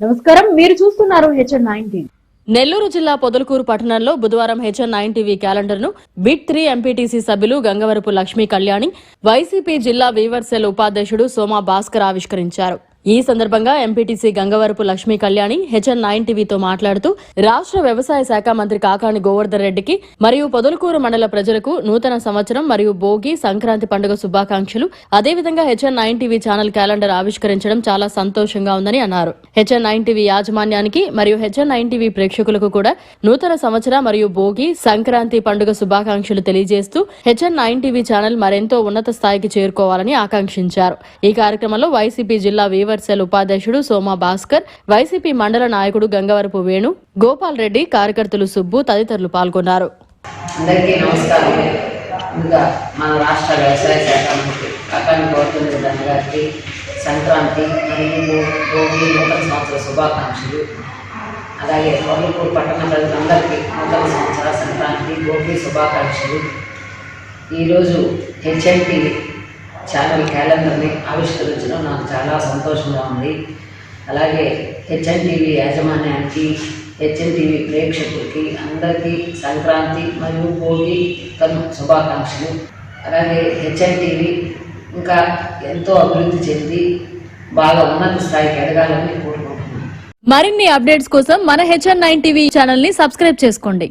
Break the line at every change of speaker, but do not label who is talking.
నమస్కారం. మీరు చూస్తున్నారు హెచ్ఎన్ నైన్టీన్
నెల్లూరు జిల్లా పొదలకూరు పట్టణంలో బుధవారం హెచ్ఎన్ నైన్ టీవీ క్యాలెండర్ను బిట్ త్రీ ఎంపీటీసీ సభ్యులు గంగవరపు లక్ష్మీ కళ్యాణి వైసీపీ జిల్లా వీవర్ సెల్ ఉపాధ్యక్షుడు సోమా భాస్కర్ ఆవిష్కరించారు. ఈ సందర్భంగా MPTC Gangavarapu Lakshmi Kalyani HN nine టీవీతో మాట్లాడుతూ రాష్ట్ర వ్యవసాయ శాఖ మంత్రి కాకాని గోవర్ధన్ రెడ్డికి మరియు పొదలకూరు మండల ప్రజలకు నూతన సంవత్సరం మరియు భోగి సంక్రాంతి పండుగ శుభాకాంక్షలు. అదేవిధంగా HN nine TV channel calendar ఆవిష్కరించడం చాలా సంతోషంగా ఉందని అన్నారు. హెచ్ఎన్ నైన్ టీవీ యాజమాన్యానికి మరియు హెచ్ఎన్ నైన్ టీవీ ప్రేక్షకులకు కూడా నూతన సంవత్సర మరియు భోగి సంక్రాంతి పండుగ శుభాకాంక్షలు తెలియజేస్తూ హెచ్ఎన్ నైన్ టీవీ ఛానల్ మరెంతో ఉన్నత స్థాయికి చేరుకోవాలని ఆకాంక్షించారు. ఈ కార్యక్రమంలో వైసీపీ జిల్లా వీవర్ సెల్ ఉపాధ్యక్షుడు సోమా భాస్కర్ వైసీపీ మండల నాయకుడు గంగవరపు వేణు గోపాల్ రెడ్డి కార్యకర్తలు సుబ్బు తదితరులు పాల్గొన్నారు.
అందరికీ నమస్కారం. ముందుగా మన రాష్ట్ర వ్యవసాయ శాఖ మంత్రి గౌతమ్ గారికి సంక్రాంతి మరియు భోగి నూతన సంవత్సర శుభాకాంక్షలు. అలాగే వల్లుపూర్ పట్టణ ప్రజలందరికీ నూతన సంవత్సర సంక్రాంతి భోగి శుభాకాంక్షలు. ఈరోజు హెచ్ఎన్టీ ఛానల్ క్యాలెండర్ని ఆవిష్కరించడం నాకు చాలా సంతోషంగా ఉంది. అలాగే హెచ్ఎన్ టీవీ యాజమాన్యానికి హెచ్ఎన్ టీవీ ప్రేక్షకులకి అందరికీ సంక్రాంతి మరియు భోగి కను శుభాకాంక్షలు. అలాగే హెచ్ఎన్ టీవీ ఇంకా ఎంతో అభివృద్ధి చెంది బాగా ఉన్నత స్థాయికి ఎదగాలని కోరుకుంటున్నాను.
మరిన్ని అప్డేట్స్ కోసం మన హెచ్ఎన్ నైన్ టీవీ ఛానల్ని సబ్స్క్రైబ్ చేసుకోండి.